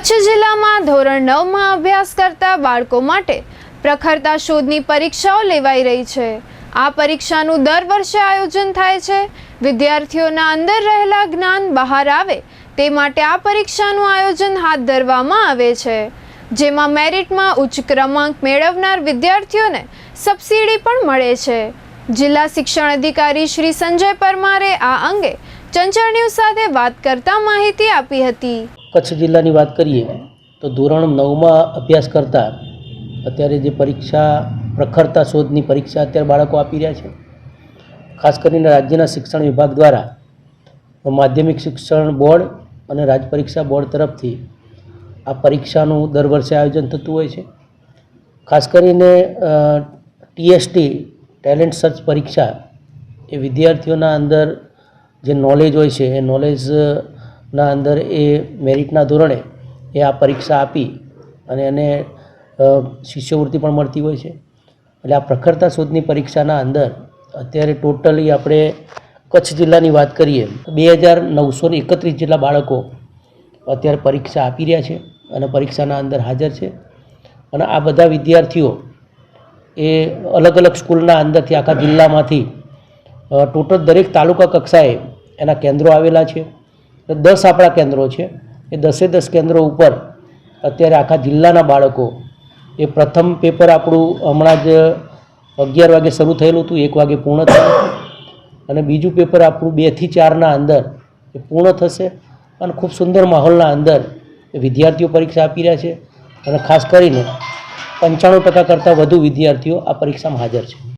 કચ્છ જિલ્લામાં ધોરણ નવમાં અભ્યાસ કરતા બાળકો માટે પ્રખરતા શોધની પરીક્ષાઓ લેવાઈ રહી છે. આ પરીક્ષાનું દર વર્ષે આયોજન થાય છે. વિદ્યાર્થીઓના અંદર રહેલા જ્ઞાન બહાર આવે તે માટે આ પરીક્ષાનું આયોજન હાથ ધરવામાં આવે છે. જેમાં મેરિટમાં ઉચ્ચ ક્રમાંક મેળવનાર વિદ્યાર્થીઓને સબસિડી પણ મળે છે. જિલ્લા શિક્ષણ અધિકારી શ્રી સંજય પરમારે આ અંગે ચંચળ ન્યૂઝ સાથે વાત કરતા માહિતી આપી હતી. કચ્છ જિલ્લાની વાત કરીએ, તો ધોરણ નવમાં અભ્યાસ કરતા અત્યારે જે પરીક્ષા પ્રખરતા શોધની પરીક્ષા અત્યારે બાળકો આપી રહ્યા છે. ખાસ કરીને રાજ્યના શિક્ષણ વિભાગ દ્વારા માધ્યમિક શિક્ષણ બોર્ડ અને રાજ પરીક્ષા બોર્ડ તરફથી આ પરીક્ષાનું દર વર્ષે આયોજન થતું હોય છે. ખાસ કરીને ટીએસટી ટેલેન્ટ સર્ચ પરીક્ષા એ વિદ્યાર્થીઓના અંદર જે નોલેજ હોય છે, એ નોલેજના અંદર એ મેરિટના ધોરણે એ આ પરીક્ષા આપી અને એને શિષ્યવૃત્તિ પણ મળતી હોય છે. એટલે આ પ્રખરતા શોધની પરીક્ષાના અંદર અત્યારે ટોટલી આપણે કચ્છ જિલ્લાની વાત કરીએ બે હજાર નવસો ને એકત્રીસ જેટલા બાળકો અત્યારે પરીક્ષા આપી રહ્યા છે અને પરીક્ષાના અંદર હાજર છે. અને આ બધા વિદ્યાર્થીઓ એ અલગ અલગ સ્કૂલના અંદરથી આખા જિલ્લામાંથી ટોટલ દરેક તાલુકા કક્ષાએ એના કેન્દ્રો આવેલા છે. તો દસ આપણા કેન્દ્રો છે. એ દસે દસ કેન્દ્રો ઉપર અત્યારે આખા જિલ્લાના બાળકો, એ પ્રથમ પેપર આપણું હમણાં જ અગિયાર વાગે શરૂ થયેલું હતું, એક વાગે પૂર્ણ થયું. અને બીજું પેપર આપણું બેથી ચારના અંદર એ પૂર્ણ થશે અને ખૂબ સુંદર માહોલના અંદર વિદ્યાર્થીઓ પરીક્ષા આપી રહ્યા છે. અને ખાસ કરીને પંચાણું ટકા કરતાં વધુ વિદ્યાર્થીઓ આ પરીક્ષામાં હાજર છે.